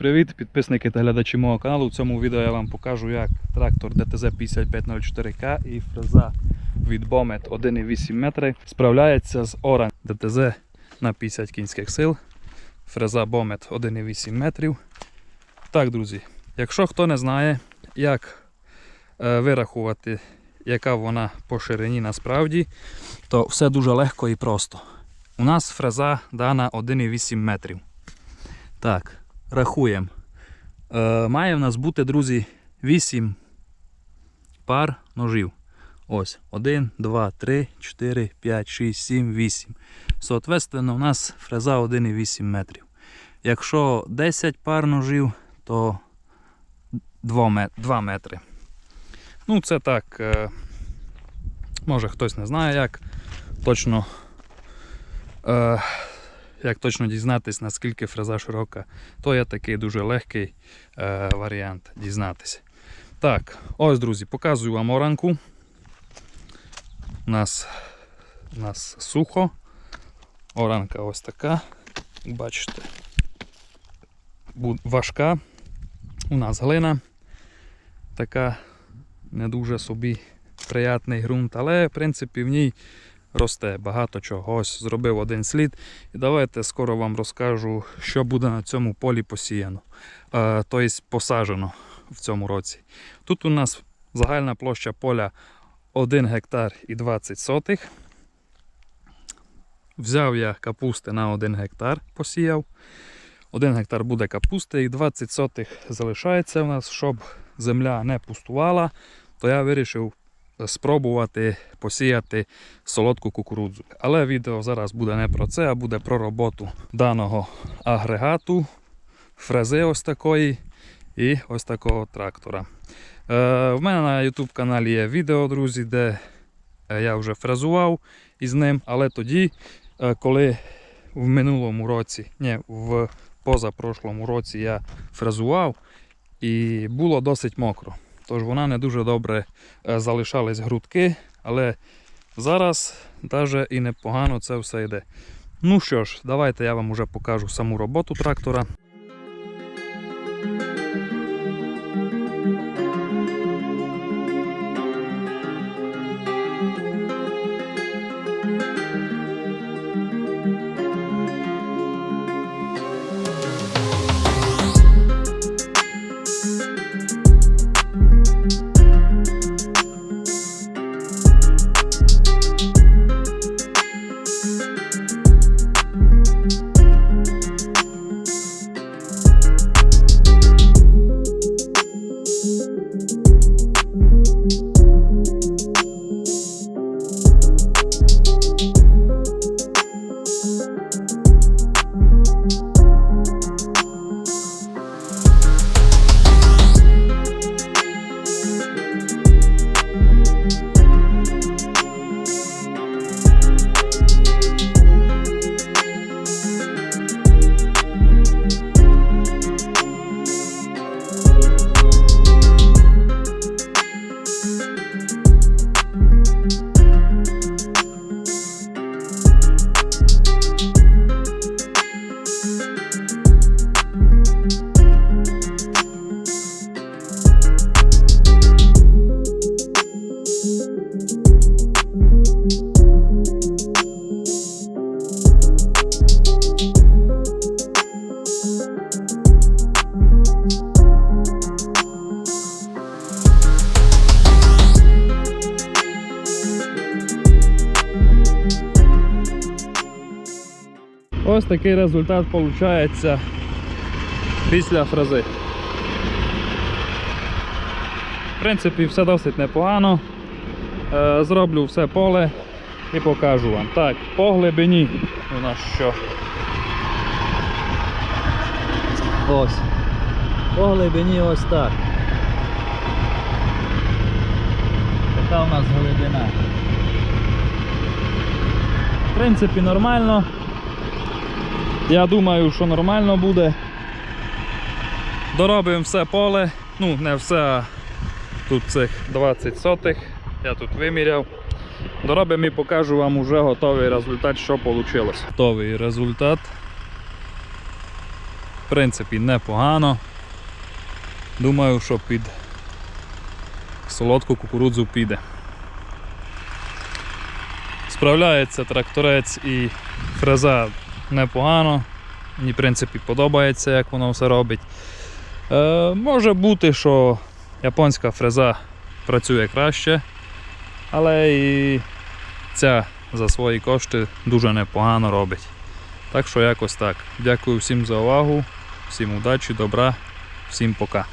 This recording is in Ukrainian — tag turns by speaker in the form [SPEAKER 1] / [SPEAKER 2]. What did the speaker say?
[SPEAKER 1] привіт, підписники та глядачі мого каналу. В цьому відео я вам покажу, як трактор DTZ 5504К і фреза від Bomet 1,8 метри справляється з Oran DTZ на 50 кінських сил. Фреза Bomet 1,8 метрів. Так, друзі, якщо хто не знає, як е, вирахувати, яка вона по ширині насправді, то все дуже легко і просто. У нас фреза дана 1,8 метрів. Так, рахуємо. Е, має в нас бути, друзі, 8 пар ножів. Ось. 1, 2, 3, 4, 5, 6, 7, 8. Соответственно, у нас фреза 1,8 метрів. Якщо 10 пар ножів, то 2, метри. Ну, це так. Е, може хтось не знає, як точно. Як точно дізнатись, наскільки фреза широка, то є такий дуже легкий е, варіант дізнатися. Так, ось, друзі, показую вам оранку. У нас, у нас сухо. Оранка ось така. Бачите, важка. У нас глина. Така не дуже собі приятний ґрунт, але в принципі в ній росте багато чого. Ось зробив один слід. І давайте скоро вам розкажу, що буде на цьому полі посіяно. Тобто посаджено в цьому році. Тут у нас загальна площа поля 1 гектар і 20 сотих. Взяв я капусти на 1 гектар, посіяв. 1 гектар буде капусти і 20 сотих залишається в нас, щоб земля не пустувала, то я вирішив спробувати посіяти солодку кукурудзу. Але відео зараз буде не про це, а буде про роботу даного агрегату, фрези ось такої і ось такого трактора. Е, в мене на YouTube каналі є відео, друзі, де е, я вже фрезував із ним, але тоді, е, коли в минулому році, ні, в позапрошлому році я фрезував і було досить мокро. Тож вона не дуже добре е, залишались грудки, але зараз навіть і непогано це все йде. Ну що ж, давайте я вам уже покажу саму роботу трактора. Thank you Ось такий результат виходить після фрази. В принципі, все досить непогано. Е, Зроблю все поле і покажу вам. Так, по глибині у нас що. Ось. По глибині ось так. Така у нас глибина. В принципі, нормально. Я думаю, що нормально буде. Доробимо все поле. Ну, не все, а тут цих 20 сотих. Я тут виміряв. Доробимо і покажу вам уже готовий результат, що вийшло. Готовий результат. В принципі, непогано. Думаю, що під солодку кукурудзу піде. Справляється тракторець і фреза непогано. Мені, в принципі, подобається, як воно все робить. Е, може бути, що японська фреза працює краще, але і ця за свої кошти дуже непогано робить. Так що якось так. Дякую всім за увагу, всім удачі, добра, всім пока.